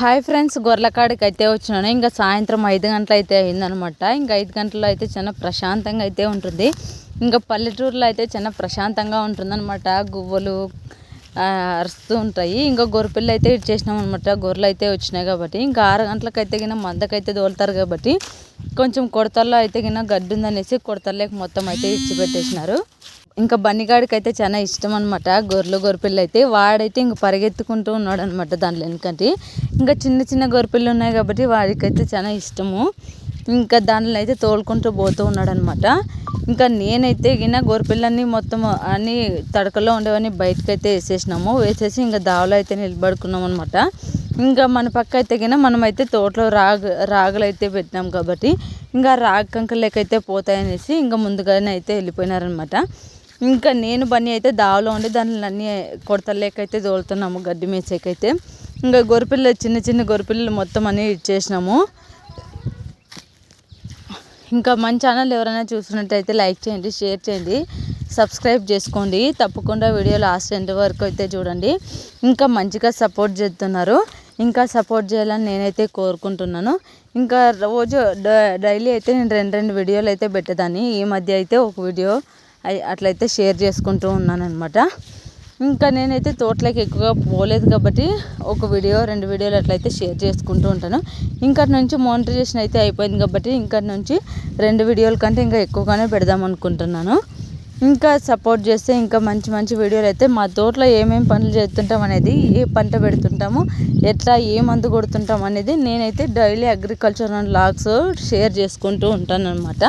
Hi friends గొర్రెకాడికి అయితే వచ్చినాను. ఇంకా సాయంత్రం ఐదు గంటలు అయితే అయిందనమాట. ఇంకా ఐదు గంటల్లో అయితే చాలా ప్రశాంతంగా అయితే ఉంటుంది. ఇంకా పల్లెటూరులో అయితే చాలా ప్రశాంతంగా ఉంటుందన్నమాట. గువ్వలు అరుస్తూ ఉంటాయి. ఇంకా గొర్రెపిల్లు అయితే ఇచ్చేసినాం అనమాట గొర్రెలు అయితే వచ్చినాయి కాబట్టి. ఇంకా ఆరు గంటలకు అయితే గిన మందకైతే తోలుతారు కాబట్టి కొంచెం కొడతల్లో అయితే గిన గడ్డి ఉందనేసి కొడతల్లోకి మొత్తం అయితే ఇచ్చి పెట్టేసినారు ఇంకా బన్నిగాడికి అయితే చాలా ఇష్టం అనమాట గొర్రెలు గొర్రెపిల్లు అయితే వాడైతే ఇంక పరిగెత్తుకుంటూ ఉన్నాడు అనమాట దాంట్లో ఎందుకంటే ఇంకా చిన్న చిన్న గొర్రెపిల్లు ఉన్నాయి కాబట్టి వాడికైతే చాలా ఇష్టము. ఇంకా దానిలో అయితే తోలుకుంటూ పోతూ ఉన్నాడు అనమాట ఇంకా నేనైతే గిన గొర్రెపిల్లన్నీ మొత్తం అన్ని తడకలో ఉండేవన్నీ బయటకు అయితే వేసేసినాము. వేసేసి ఇంకా దావలో అయితే నిలబడుకున్నాం అనమాట ఇంకా మన పక్క అయితే గిన మనమైతే తోటలో రాగ రాగులు అయితే పెట్టినాం కాబట్టి ఇంకా రాగ కంకలకైతే పోతాయనేసి ఇంకా ముందుగానే అయితే వెళ్ళిపోయినారనమాట ఇంకా నేను బన్నీ అయితే దావలో ఉండి దానిలో అన్నీ కొడతలేకైతే తోలుతున్నాము గడ్డి మేసేకైతే. ఇంకా గొర్రెపిల్లలు చిన్న చిన్న గొరిపిల్లలు మొత్తం అన్నీ ఇచ్చేసినాము ఇంకా మన ఛానల్ ఎవరైనా చూసినట్టయితే లైక్ చేయండి షేర్ చేయండి సబ్స్క్రైబ్ చేసుకోండి. తప్పకుండా వీడియో లాస్ట్ ఎండ్ వరకు అయితే చూడండి. ఇంకా మంచిగా సపోర్ట్ చేస్తున్నారు. ఇంకా సపోర్ట్ చేయాలని నేనైతే కోరుకుంటున్నాను. ఇంకా రోజు డైలీ అయితే నేను రెండు రెండు వీడియోలు అయితే పెట్టేదాన్ని. ఈ మధ్య అయితే ఒక వీడియో అట్లయితే షేర్ చేసుకుంటూ ఉన్నాను అనమాట ఇంకా నేనైతే తోటలోకి ఎక్కువగా పోలేదు కాబట్టి ఒక వీడియో రెండు వీడియోలు అట్లయితే షేర్ చేసుకుంటూ ఉంటాను. ఇంకా నుంచి మోనిటైజేషన్ అయితే అయిపోయింది కాబట్టి ఇంకా నుంచి రెండు వీడియోల కంటే ఇంకా ఎక్కువగానే పెడదాం అనుకుంటున్నాను. ఇంకా సపోర్ట్ చేస్తే ఇంకా మంచి మంచి వీడియోలు అయితే మా తోటలో ఏమేమి పనులు చేస్తుంటాం అనేది ఏ పంట పెడుతుంటాము ఎట్లా ఏ మందు కొడుతుంటాం అనేది నేనైతే daily agriculture and logs share చేసుకుంటూ ఉంటాను అనమాట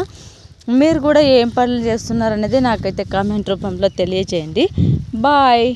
మీరు కూడా ఏం పనులు చేస్తున్నారు అనేది నాకైతే కామెంట్ రూపంలో తెలియజేయండి బాయ్